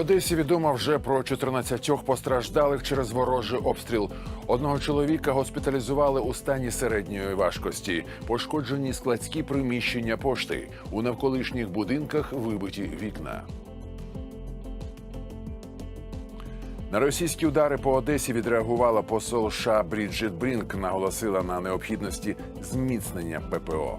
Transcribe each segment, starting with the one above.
Одесі відомо вже про 14 постраждалих через ворожий обстріл. Одного чоловіка госпіталізували у стані середньої важкості. Пошкоджені складські приміщення пошти. У навколишніх будинках вибиті вікна. На російські удари по Одесі відреагувала посол США Бріджит Брінк. Наголосила на необхідності зміцнення ППО.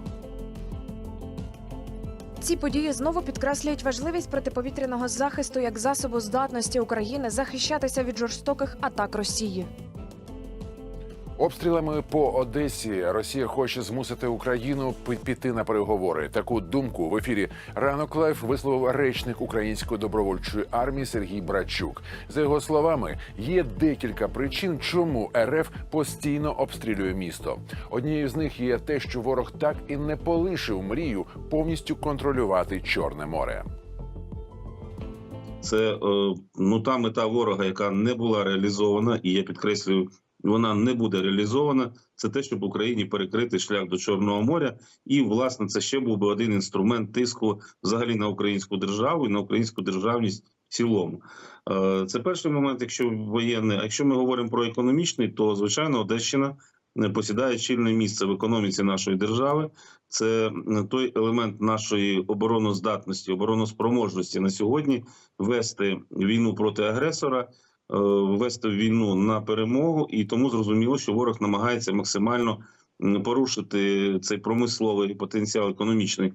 Ці події знову підкреслюють важливість протиповітряного захисту як засобу здатності України захищатися від жорстоких атак Росії. Обстрілами по Одесі Росія хоче змусити Україну піти на переговори. Таку думку в ефірі ранок лайф висловив речник української добровольчої армії Сергій Брачук. За його словами, є декілька причин, чому РФ постійно обстрілює місто. Однією з них є те, що ворог так і не полишив мрію повністю контролювати Чорне море. Це е, ну та мета ворога, яка не була реалізована, і я підкреслюю, вона не буде реалізована. Це те, щоб Україні перекрити шлях до Чорного моря, і власне це ще був би один інструмент тиску взагалі на українську державу і на українську державність в цілому. Е, Це перший момент, якщо воєнний. А якщо ми говоримо про економічний, то звичайно Одещина е, посідає чільне місце в економіці нашої держави. Це е, той елемент нашої обороноздатності, обороноспроможності на сьогодні вести війну проти агресора, Е, ввести війну на перемогу, і тому зрозуміло, що ворог намагається максимально порушити цей промисловий потенціал економічний.